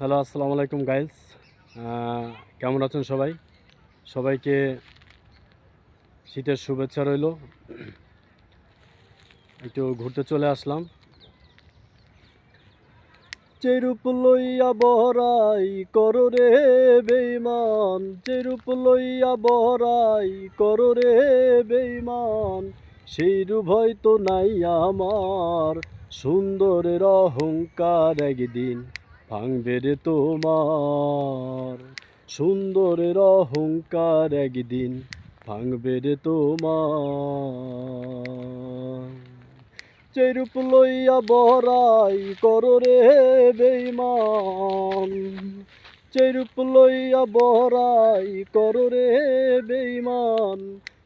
Hello, আসসালামু আলাইকুম guys কেমন আছেন সবাই? সবাইকে শীতের শুভেচ্ছা রইল। একটু ঘুরতে চলে আসলাম। চেরুপ লইয়া বহরাই করো রে বেইমান চেরুপ লইয়া বহরাই করো রে বেইমান সেই ভয় তো নাই আমার, সুন্দরের অহংকার একদিন। ভাঙবে তোমার। সুন্দরের অহংকার একদিন ভাঙবে রে তোমার। চেরুপ লইয়া বহরাই করো রে বেইমান চেরুপ লইয়া বহরাই করো রে বেইমান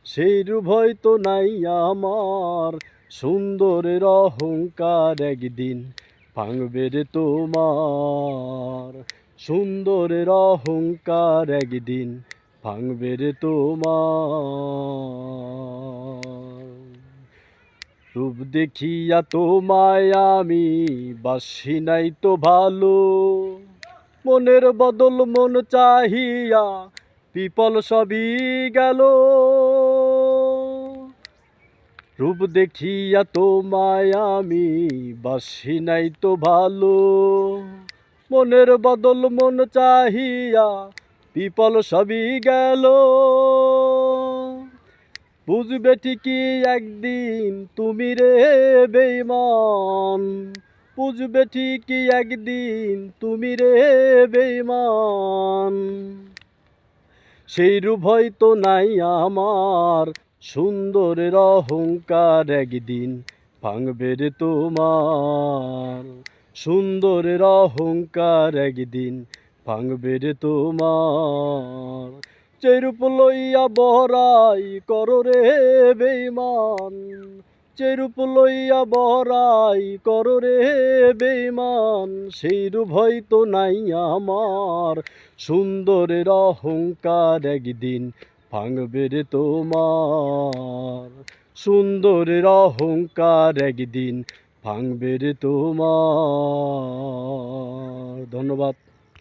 সেই ভয় তো নাই আমার। সুন্দরের অহংকার একদিন ভাঙবে রে তোমার। সুন্দরের অহংকার একদিন ভাঙবে রে তোমার। রূপ দেখিয়া তোমায় আমি বাসি নাই তো ভালো। মনের বদল মন চাহিয়া, পিপল সবই গেল। রূপ দেখিয়া তোমায় আমি বাসি নাই তো ভালো। মনের বদল মন চাহিয়া পিপল সবই গেল। বুঝবে ঠিকই একদিন তুমি রে বেইমান বুঝবে ঠিকই একদিন তুমি রে বেইমান সেই রূপই তো নাই আমার সুন্দরের অহংকার একদিন ভাঙবে রে তোমার। সুন্দরের অহংকার একদিন ভাঙবে রে তোমার। চেরুপ লইয়া বহরাই করো রে বেইমান চেরুপ লইয়া বহরাই করো রে বেইমান সেই ভয় তো নাই আমার। সুন্দরের অহংকার একদিন ভাঙবে রে তোমার। সুন্দরের অহংকার একদিন ভাঙবে রে তোমার। ধন্যবাদ।